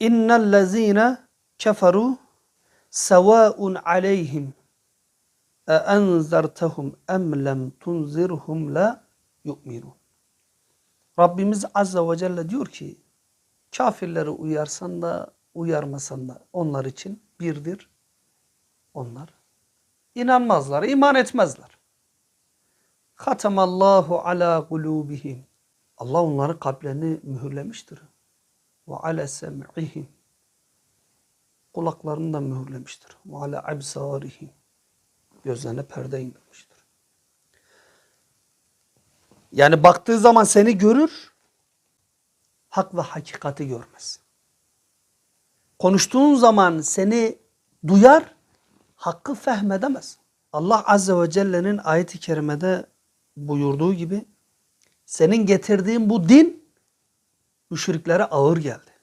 İnnellezîne keferu sevâun aleyhim e enzertehum em lem tunzirhum la yu'minun. Rabbimiz Azze ve Celle diyor ki kafirleri uyarsan da uyarmasan da onlar için birdir. Onlar inanmazlar, iman etmezler. Hatemallahu ala kulubihim. Allah onların kalplerini mühürlemiştir. Ve ala sem'ihim. Kulaklarını da mühürlemiştir. Ve ala absarihim. Gözlerine perde indirmiştir. Yani baktığı zaman seni görür, hak ve hakikati görmez. Konuştuğun zaman seni duyar, hakkı fehmedemez. Allah Azze ve Celle'nin ayet-i kerimede buyurduğu gibi senin getirdiğin bu din müşriklere ağır geldi.